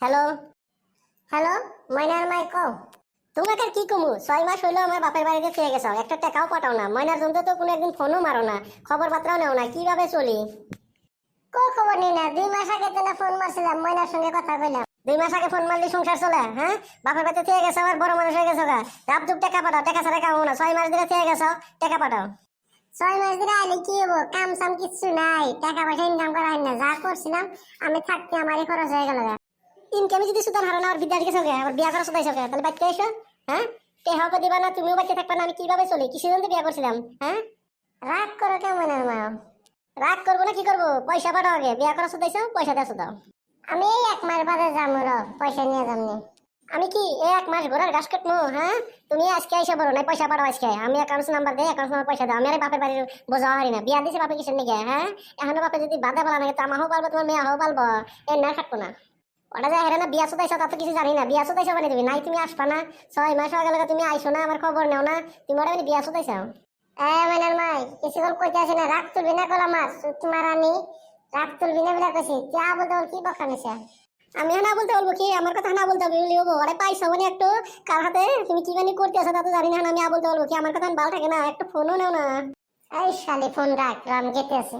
Hello? Hello? ময়নার মাই কও। তোমাকে কি কমু? ছয় মাস হইল আমার বাপের বাড়িতে থেকে গেছো। একটা টাকাও পাঠাও না। ময়নার জন্য তো কোনো একদিন ফোনও মারো না। খবর বার্তাও নেও না। কীভাবে চলি? কো খবর নেই না। দুই মাস আগে তো ফোন মারছিলাম। ময়নার সঙ্গে কথা কইলাম। দুই মাস আগে ফোন মারলি, সংসার চলে হ্যাঁ? বাপের বাড়িতে থেকে গেছো আর বড় মানুষ হয়ে গেছো গা। রাপ দুপ টাকা পাঠাও। টাকা ছাড়া কামো না। ছয় মাস ধরে থেকে গেছো, টাকা পাঠাও। ছয় মাস ধরে আইলে কি হব কাম সাম কিচ্ছু নাই। টাকা পয়সা ইনকাম করা হয় না। যা করছিলাম, আমি থাকতে আমারই খরচ হয়ে গেল ইনকামে যদি হারানো আর বিয়া করা তাহলে বাচ্চা এসো হ্যাঁ টেহাও দিবা না, তুমিও বাচ্চা থাকবা না, আমি কীভাবে চলি কিসের জন্য বিয়া করছিলাম হ্যাঁ রাগ করো কেমন মা রাগ করব না কি করব পয়সা পাঠাও আগে, বিয়া করা পয়সা দেছো দাও আমি এই এক মাস বাদে যাব র পয়সা নিয়ে আমি কি, এই এক মাস ঘোরার ঘাস হ্যাঁ তুমি আজকে এসে বলো না পয়সা পাঠাও আজকে। আমি অ্যাকাউন্ট নাম্বার দেই অ্যাকাউন্ট নাম্বার পয়সা দাও। আমি আর বাপের বাড়ির বোঝা হারি না। বিয়া দিছে বাপে কিসের নিকে হ্যাঁ এখনও বাপে যদি বাধা বলা নাকি তো আমারও পারব তোমার মেয়েও পারব এর না না। ওটা যে হেরে না বিয়া সুদাইছো তা তো কিছু জানি না। বিয়া সুদাইছো মানে তুমি। নাই তুমি আসবা না। ছয় মাস হয়ে গেলে তুমি আইসো না আমার খবর নেও না। তুমি ওটা মানে বিয়া সুদাইছো এ মাইনার মাই কিছুক্ষণ কইতে আসি না রাগ তুলবি না কলা মার তোমার রানী রাগ তুলবি না বলে কইছি যা বলতে বল কি বকা নিছে? আমি না বলতে বলব কি আমার কথা না বলতে বলবি হব আরে পাইছো মানে একটু কার হাতে? তুমি কি জানি করতে আছো তা তো জানি না আমি আ বলতে বলব কি আমার কথা ভালো থাকে না একটু ফোনও নেও না। এই শালি ফোন রাখ রাম গেতে আছে।